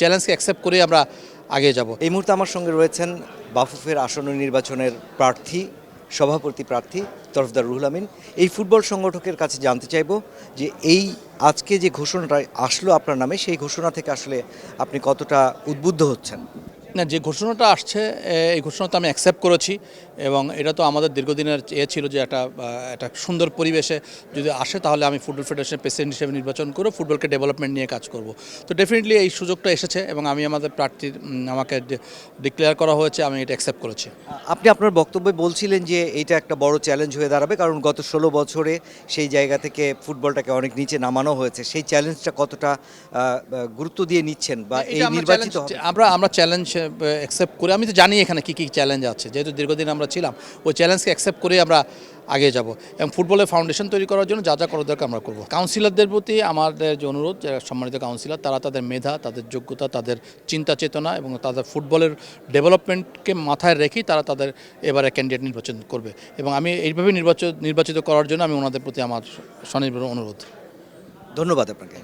চ্যালেঞ্জকে accept করে আমরা আগে যাব। এই মুহূর্তে আমার সঙ্গে রয়েছেন বাফুফের আসন্ন নির্বাচনের প্রার্থী, সভাপতি প্রার্থী তরফদার রুহুল আমিন। এই ফুটবল সংগঠকের কাছে জানতে চাইব যে এই আজকে যে ঘোষণাটা আসলো আপনার নামে, সেই ঘোষণা থেকে আসলে আপনি কতটা উদ্বুদ্ধ হচ্ছেন? না যে ঘোষণাটা আসছে এই ঘোষণাটা আমি অ্যাকসেপ্ট করেছি এবং এটা তো আমাদের দীর্ঘদিনের এ ছিল যে একটা একটা সুন্দর পরিবেশে যদি আসে তাহলে আমি ফুটবল ফেডারেশনের প্রেসিডেন্ট হিসেবে নির্বাচন করে ফুটবলকে ডেভেলপমেন্ট নিয়ে কাজ করব। তো ডেফিনেটলি এই সুযোগটা এসেছে এবং আমি আমাদের প্রার্থীর আমাকে ডিক্লেয়ার করা হয়েছে আমি এটা অ্যাকসেপ্ট করেছি। আপনি আপনার বক্তব্যে বলছিলেন যে এটা একটা বড় চ্যালেঞ্জ হয়ে দাঁড়াবে কারণ গত ষোলো বছরে সেই জায়গা থেকে ফুটবলটাকে অনেক নিচে নামানো হয়েছে। সেই চ্যালেঞ্জটা কতটা গুরুত্ব দিয়ে নিচ্ছেন বা এই নির্বাচিত আমরা আমরা চ্যালেঞ্জ অ্যাকসেপ্ট করে, আমি তো জানি এখানে কী কী চ্যালেঞ্জ আছে, যেহেতু দীর্ঘদিন আমরা ছিলাম, ওই চ্যালেঞ্জকে অ্যাকসেপ্ট করে আমরা আগে যাব। এবং ফুটবলের ফাউন্ডেশন তৈরি করার জন্য যা যা করা দরকার আমরা করব। কাউন্সিলরদের প্রতি আমাদের যে অনুরোধ সম্মানিত কাউন্সিলর তারা তাদের মেধা, তাদের যোগ্যতা, তাদের চিন্তা চেতনা এবং তাদের ফুটবলের ডেভেলপমেন্টকে মাথায় রেখেই তারা তাদের এবারে ক্যান্ডিডেট নির্বাচন করবে। এবং আমি এইভাবে নির্বাচন, নির্বাচিত করার জন্য আমি ওনাদের প্রতি আমার স্বনির্ভর অনুরোধ। ধন্যবাদ আপনাকে।